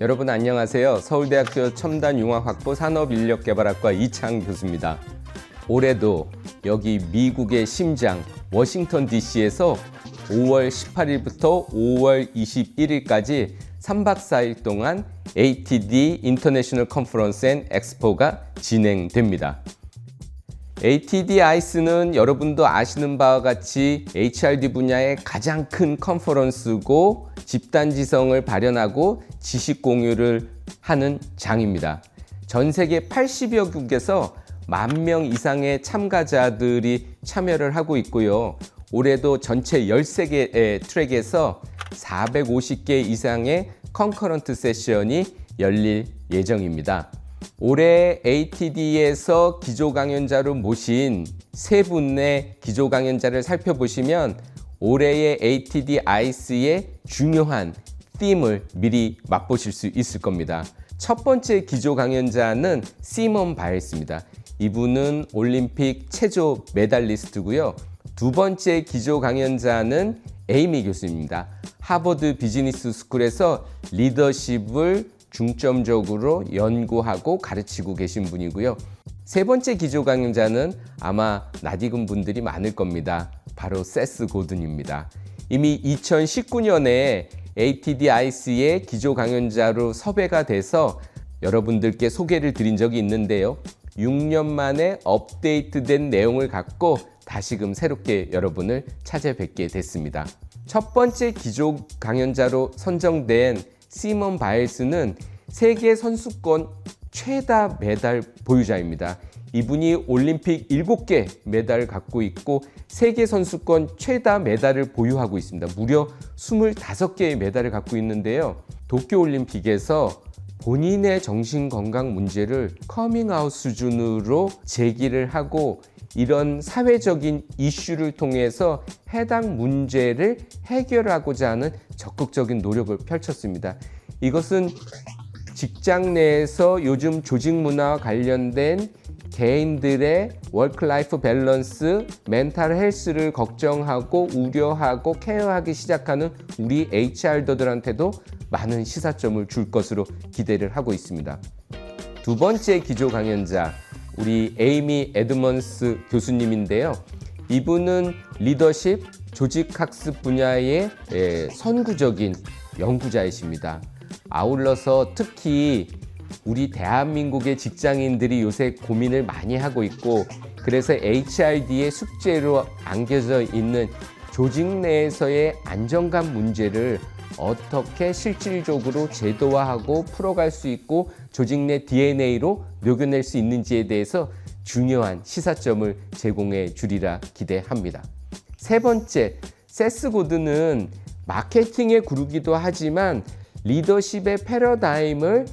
여러분 안녕하세요. 서울대학교 첨단융합학부 산업인력개발학과 이창 교수입니다. 올해도 여기 미국의 심장 워싱턴 DC에서 5월 18일부터 5월 21일까지 3박 4일 동안 ATD 인터내셔널 컨퍼런스 앤 엑스포가 진행됩니다. ATD 아이스는 여러분도 아시는 바와 같이 HRD 분야의 가장 큰 컨퍼런스고 집단 지성을 발현하고 지식 공유를 하는 장입니다. 전 세계 80여 국에서 만 명 이상의 참가자들이 참여를 하고 있고요. 올해도 전체 13개의 트랙에서 450개 이상의 컨커런트 세션이 열릴 예정입니다. 올해 ATD에서 기조 강연자로 모신 세 분의 기조 강연자를 살펴보시면 올해의 ATD 아이스의 중요한 팀을 미리 맛보실 수 있을 겁니다. 첫 번째 기조 강연자는 시몬 바일스입니다. 이분은 올림픽 체조 메달리스트고요. 두 번째 기조 강연자는 에이미 교수입니다. 하버드 비즈니스 스쿨에서 리더십을 중점적으로 연구하고 가르치고 계신 분이고요. 세 번째 기조 강연자는 아마 낯익은 분들이 많을 겁니다. 바로 세스 고든입니다. 이미 2019년에 ATD 아이스의 기조 강연자로 섭외가 돼서 여러분들께 소개를 드린 적이 있는데요. 6년 만에 업데이트된 내용을 갖고 다시금 새롭게 여러분을 찾아뵙게 됐습니다. 첫 번째 기조 강연자로 선정된 시몬 바일스는 세계 선수권 최다 메달 보유자입니다. 이분이 올림픽 7개 메달을 갖고 있고 세계 선수권 최다 메달을 보유하고 있습니다. 무려 25개의 메달을 갖고 있는데요. 도쿄 올림픽에서 본인의 정신 건강 문제를 커밍아웃 수준으로 제기를 하고 이런 사회적인 이슈를 통해서 해당 문제를 해결하고자 하는 적극적인 노력을 펼쳤습니다. 이것은 직장 내에서 요즘 조직 문화와 관련된 개인들의 워크 라이프 밸런스, 멘탈 헬스를 걱정하고 우려하고 케어하기 시작하는 우리 HR더들한테도 많은 시사점을 줄 것으로 기대를 하고 있습니다. 두 번째 기조 강연자 우리 에이미 에드먼스 교수님인데요. 이분은 리더십, 조직 학습 분야의 예, 선구적인 연구자이십니다. 아울러서 특히 우리 대한민국의 직장인들이 요새 고민을 많이 하고 있고 그래서 HRD의 숙제로 안겨져 있는 조직 내에서의 안정감 문제를 어떻게 실질적으로 제도화하고 풀어갈 수 있고 조직 내 DNA로 녹여낼 수 있는지에 대해서 중요한 시사점을 제공해 주리라 기대합니다. 세 번째, 세스 고드는 마케팅의 구루기도 하지만 리더십의 패러다임을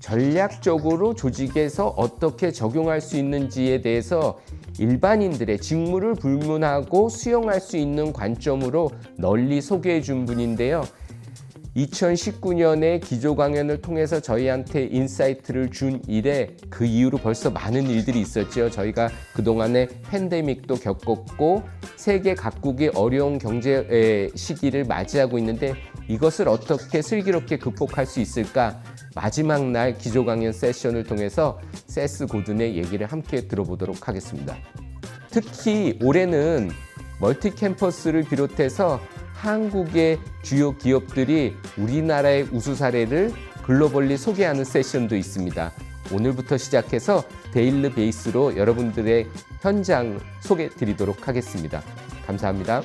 전략적으로 조직에서 어떻게 적용할 수 있는지에 대해서 일반인들의 직무를 불문하고 수용할 수 있는 관점으로 널리 소개해 준 분인데요. 2019년에 기조 강연을 통해서 저희한테 인사이트를 준 이래 그 이후로 벌써 많은 일들이 있었죠. 저희가 그동안에 팬데믹도 겪었고 세계 각국이 어려운 경제 시기를 맞이하고 있는데 이것을 어떻게 슬기롭게 극복할 수 있을까? 마지막 날 기조 강연 세션을 통해서 세스 고든의 얘기를 함께 들어보도록 하겠습니다. 특히 올해는 멀티 캠퍼스를 비롯해서 한국의 주요 기업들이 우리나라의 우수 사례를 글로벌리 소개하는 세션도 있습니다. 오늘부터 시작해서 데일리 베이스로 여러분들의 현장 소개 드리도록 하겠습니다. 감사합니다.